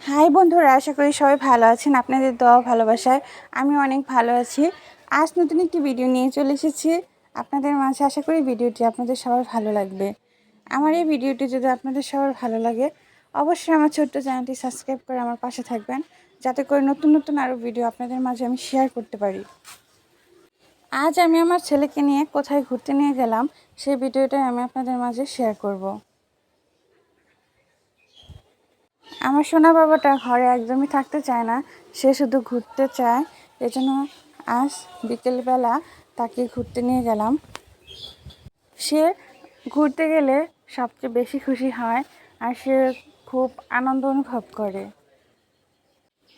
High বন্ধুরা, আশা করি সবাই ভালো আছেন। আপনাদের দোয়া ভালোবাসায় আমি অনেক ভালো আছি। আজ নতুন একটি ভিডিও নিয়ে চলে এসেছি। আপনাদের মাঝে আশা করি ভিডিওটি আপনাদের সবার ভালো লাগবে। আমার এই ভিডিওটি যদি আপনাদের সবার ভালো লাগে, অবশ্যই আমার ছোট্ট চ্যানেলটি সাবস্ক্রাইব করে আমার পাশে থাকবেন। যাতে করে নতুন নতুন আরও ভিডিও আপনাদের মাঝে আমি শেয়ার করতে পারি। আজ আমি আমার ছেলেকে নিয়ে কোথায় ঘুরতে নিয়ে গেলাম, সেই ভিডিওটাই আমি আপনাদের মাঝে শেয়ার করব। আমার সোনা বাবাটা ঘরে একদমই থাকতে চায় না। সে শুধু ঘুরতে চায়। এজন্য আজ বিকেলবেলা তাকে ঘুরতে নিয়ে গেলাম। সে ঘুরতে গেলে সবচেয়ে বেশি খুশি হয় আর সে খুব আনন্দ অনুভব করে।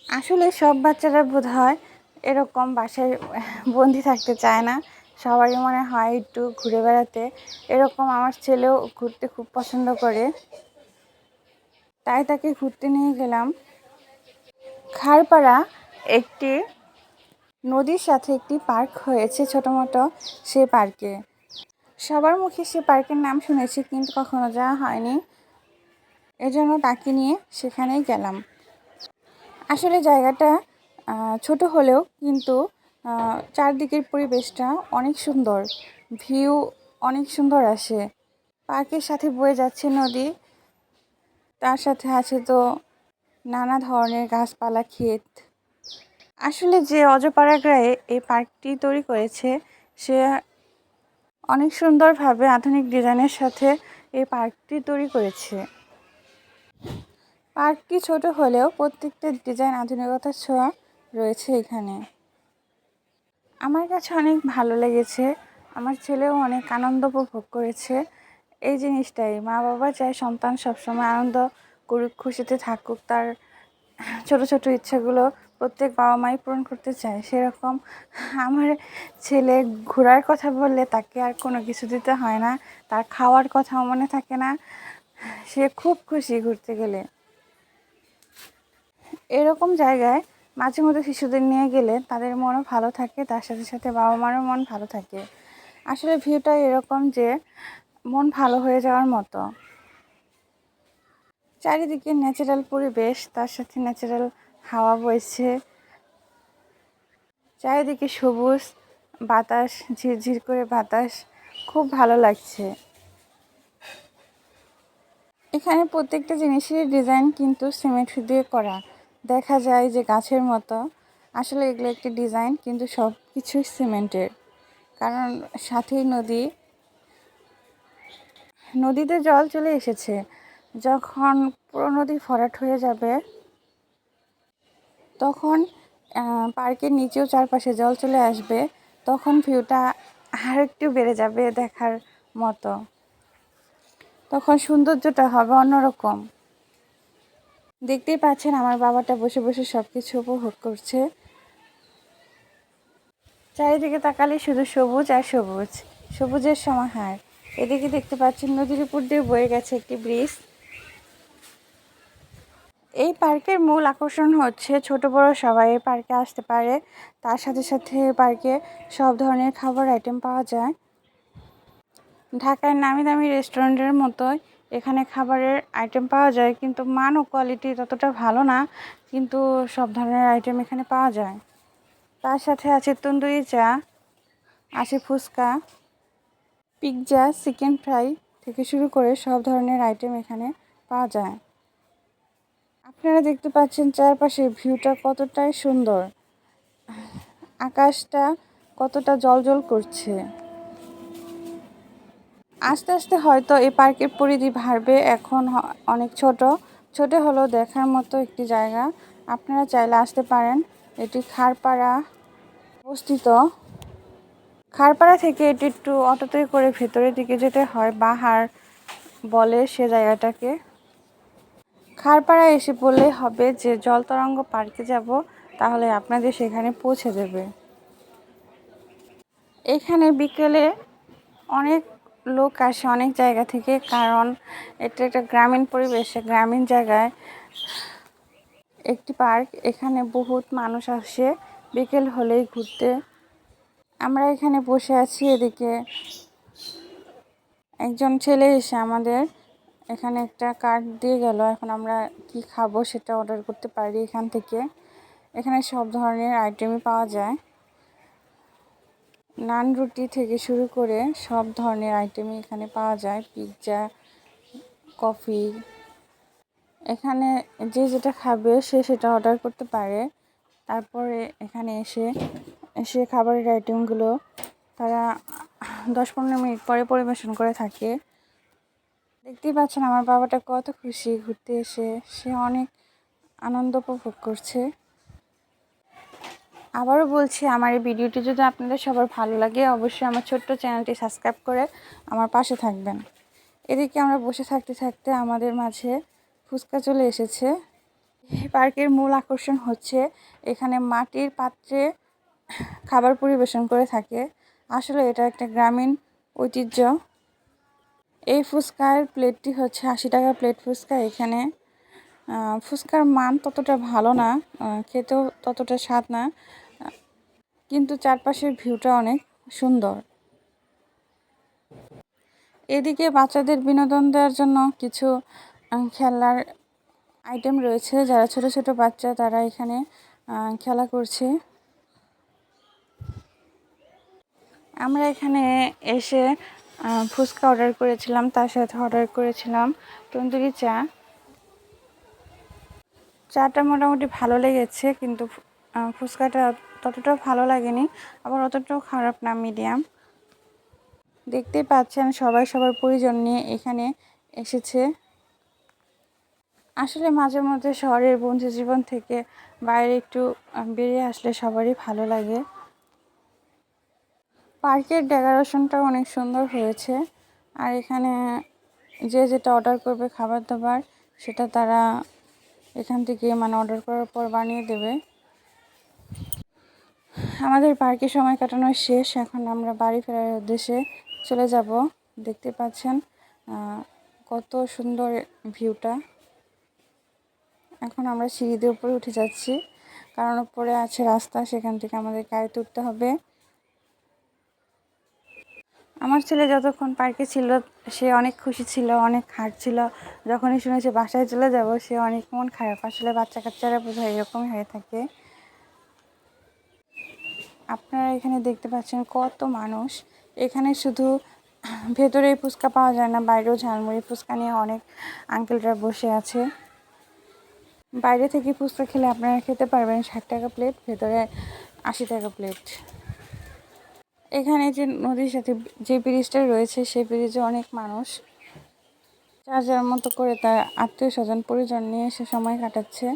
আসলে সব বাচ্চারা বোধ হয় এরকম বাসায় বন্দি থাকতে চায় না। সবারই মনে হয় একটু ঘুরে বেড়াতে। এরকম আমার ছেলেও ঘুরতে খুব পছন্দ করে। তাই তাকে ঘুরতে নিয়ে গেলাম। খারপাড়া একটি নদীর সাথে একটি পার্ক হয়েছে ছোটো মোটো সে পার্কে। সবার মুখে সে পার্কের নাম শুনেছি কিন্তু কখনো যাওয়া হয়নি। এজন্য তাকে নিয়ে সেখানেই গেলাম। আসলে জায়গাটা ছোট হলেও কিন্তু চারদিকের পরিবেশটা অনেক সুন্দর। ভিউ অনেক সুন্দর আসে। পার্কের সাথে বয়ে যাচ্ছে নদী। তার সাথে আছে তো নানা ধরনের গাছপালা, ক্ষেত। আসলে যে অজপাড়াগ্রায়ে এই পার্কটি তৈরি করেছে, সে অনেক সুন্দরভাবে আধুনিক ডিজাইনের সাথে এই পার্কটি তৈরি করেছে। পার্কটি ছোট হলেও প্রত্যেকটা ডিজাইন আধুনিকতার ছোঁয়া রয়েছে এখানে। আমার কাছে অনেক ভালো লেগেছে। আমার ছেলেও অনেক আনন্দ উপভোগ করেছে। এই জিনিসটাই। মা বাবা চায় সন্তান সবসময় আনন্দ করুক, খুশিতে থাকুক। তার ছোট ছোট ইচ্ছাগুলো প্রত্যেক বাবা মাই পূরণ করতে চায়। সেরকম আমার ছেলে ঘোরার কথা বললে তাকে আর কোনো কিছু দিতে হয় না। তার খাওয়ার কথাও মনে থাকে না। সে খুব খুশি ঘুরতে গেলে। এরকম জায়গায় মাঝে মধ্যে শিশুদের নিয়ে গেলে তাদের মনও ভালো থাকে, তার সাথে সাথে বাবা মারও মন ভালো থাকে। আসলে ভিউটা এরকম যে মন ভালো হয়ে যাওয়ার মতো। চারিদিকে ন্যাচারাল পরিবেশ, তার সাথে ন্যাচারাল হাওয়া বইছে। চারিদিকে সবুজ, বাতাস, ঝিরঝির করে বাতাস, খুব ভালো লাগছে। এখানে প্রত্যেকটা জিনিসের ডিজাইন কিন্তু সিমেন্ট দিয়ে করা। দেখা যায় যে গাছের মতো। আসলে এগুলো একটি ডিজাইন কিন্তু সব কিছুই সিমেন্টের কারণ সাথেই নদী নদীতে জল চলে এসেছে। যখন পুরো নদী ভরাট হয়ে যাবে, তখন পার্কের নিচেও চারপাশে জল চলে আসবে, তখন ভিউটা আর একটু বেড়ে যাবে দেখার মতো। তখন সৌন্দর্যটা হবে অন্যরকম। দেখতেই পাচ্ছেন আমার বাবাটা বসে বসে সব কিছু উপভোগ করছে। চারিদিকে তাকালে শুধু সবুজ আর সবুজ, সবুজের সমাহার। এদিকে দেখতে পাচ্ছেন নদীর উপর দিয়ে বয়ে গেছে একটি ব্রিজ। এই পার্কের মূল আকর্ষণ হচ্ছে ছোট বড় সবাই এই পার্কে আসতে পারে। তার সাথে সাথে পার্কে সব ধরনের খাবার আইটেম পাওয়া যায়। ঢাকার নামি দামি রেস্টুরেন্টের মতোই এখানে খাবারের আইটেম পাওয়া যায়, কিন্তু মান ও কোয়ালিটি ততটা ভালো না, কিন্তু সব ধরনের আইটেম এখানে পাওয়া যায়। তার সাথে আছে তন্দুরি চা, আছে ফুচকা। পিৎজা, চিকেন ফ্রাই থেকে শুরু করে সব ধরনের আইটেম এখানে পাওয়া যায়। আপনারা দেখতে পাচ্ছেন চারপাশের ভিউটা কতটাই সুন্দর। আকাশটা কতটা জল করছে। আস্তে আস্তে হয়তো এই পার্কের পরিধি বাড়বে। এখন অনেক ছোট। ছোট হলেও দেখার মতো একটি জায়গা। আপনারা চাইলে আসতে পারেন। এটি খারপাড়া অবস্থিত। খারপাড়া থেকে এটি একটু অটোতে করে ভেতরের দিকে যেতে হয়। বাহার বলে সে জায়গাটাকে। খারপাড়া এসে বললেই হবে যে জলতরঙ্গ পার্কে যাব, তাহলে আপনাদের সেখানে পৌঁছে দেবে। এখানে বিকেলে অনেক লোক আসে অনেক জায়গা থেকে, কারণ এটা একটা গ্রামীণ পরিবেশে গ্রামীণ জায়গায় একটি পার্ক। এখানে বহুত মানুষ আসে। বিকেল হলেই ঘুরতে আমরা এখানে বসে আছি এদিকে। একজন ছেলে এসে আমাদের এখানে একটা কার্ড দিয়ে গেল, এখন আমরা কি খাব সেটা অর্ডার করতে পারি এখান থেকে। এখানে সব ধরনের আইটেমই পাওয়া যায়। নান রুটি থেকে শুরু করে সব ধরনের আইটেমই এখানে পাওয়া যায় পিৎজা কফি এখানে যে যেটা খাবে সে সেটা অর্ডার করতে পারে। তারপরে এখানে এসে এসে খাবারের আইটেমগুলো তারা দশ পনেরো মিনিট পরে পরিবেশন করে থাকে। দেখতেই পাচ্ছেন আমার বাবাটা কত খুশি ঘুরতে এসে। সে অনেক আনন্দ উপভোগ করছে। আবারও বলছি, আমার এই ভিডিওটি যদি আপনাদের সবার ভালো লাগে, অবশ্যই আমার ছোট্ট চ্যানেলটি সাবস্ক্রাইব করে আমার পাশে থাকবেন। এদিকে আমরা বসে থাকতে থাকতে আমাদের মাঝে ফুচকা চলে এসেছে। এই পার্কের মূল আকর্ষণ হচ্ছে এখানে মাটির পাত্রে খাবার পরিবেশন করে থাকে। আসলে এটা একটা গ্রামীণ ঐতিহ্য। এই ফুচকার প্লেটটি হচ্ছে আশি টাকা প্লেট ফুচকা। এখানে ফুচকার মান ততটা ভালো না খেতেও ততটা স্বাদ না কিন্তু চারপাশের ভিউটা অনেক সুন্দর। এদিকে বাচ্চাদের বিনোদন দেওয়ার জন্য কিছু খেলার আইটেম রয়েছে। যারা ছোট ছোট বাচ্চা, তারা এখানে খেলা করছে। আমরা এখানে এসে ফুচকা অর্ডার করেছিলাম, তার সাথে অর্ডার করেছিলাম তন্দুরি চা। চাটা মোটামুটি ভালো লেগেছে, কিন্তু ফুচকাটা ততটাও ভালো লাগেনি, আবার অতটাও খারাপ না মিডিয়াম দেখতেই পাচ্ছেন, সবাই সবার পরিজন নিয়ে এখানে এসেছে। আসলে মাঝে মধ্যে শহরের বন্ধু জীবন থেকে বাইরে একটু বেরিয়ে আসলে সবারই ভালো লাগে। পার্কের ডেকোরেশনটা অনেক সুন্দর হয়েছে। আর এখানে যে যেটা অর্ডার করবে খাবার দাবার সেটা তারা এখান থেকে মানে অর্ডার করার পর বানিয়ে দেবে। আমাদের পার্কে সময় কাটানো শেষ, এখন আমরা বাড়ি ফেরার উদ্দেশ্যে চলে যাব। দেখতে পাচ্ছেন কত সুন্দর ভিউটা। এখন আমরা সিঁড়ি দিয়ে উপরে উঠে যাচ্ছি, কারণ উপরে আছে রাস্তা, সেখান থেকে আমাদের গাড়িতে উঠতে হবে। আমার ছেলে যতক্ষণ পার্কে ছিল, সে অনেক খুশি ছিল, অনেক হাঁটছিল যখনই শুনেছে বাসায় চলে যাব, সে অনেক মন খারাপ। আসলে বাচ্চা কাচ্চারা বোধহয় এরকমই হয়ে থাকে। আপনারা এখানে দেখতে পাচ্ছেন কত মানুষ। এখানে শুধু ভেতরে ফুচকা পাওয়া যায় না, বাইরেও ঝালমুড়ি ফুচকা নিয়ে অনেক আঙ্কেলরা বসে আছে। বাইরে থেকে ফুচকা খেলে আপনারা খেতে পারবেন ষাট টাকা প্লেট ভেতরে আশি টাকা প্লেট এখানে যে নদীর সাথে যে ব্রিজটা রয়েছে, সেই ব্রিজে অনেক মানুষ। যার যার মতো করে তার আত্মীয় স্বজন, পরিজন নিয়ে এসে সময় কাটাচ্ছে।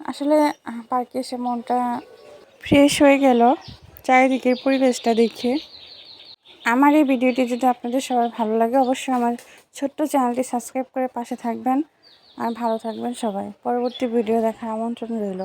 আসলে, পার্কে এসে মনটা ফ্রেশ হয়ে গেল চারিদিকের পরিবেশটা দেখে। আমার এই ভিডিওটি যদি আপনাদের সবার ভালো লাগে, অবশ্যই আমার ছোট্ট চ্যানেলটি সাবস্ক্রাইব করে পাশে থাকবেন। আর ভালো থাকবেন সবাই। পরবর্তী ভিডিও দেখার আমন্ত্রণ রইল।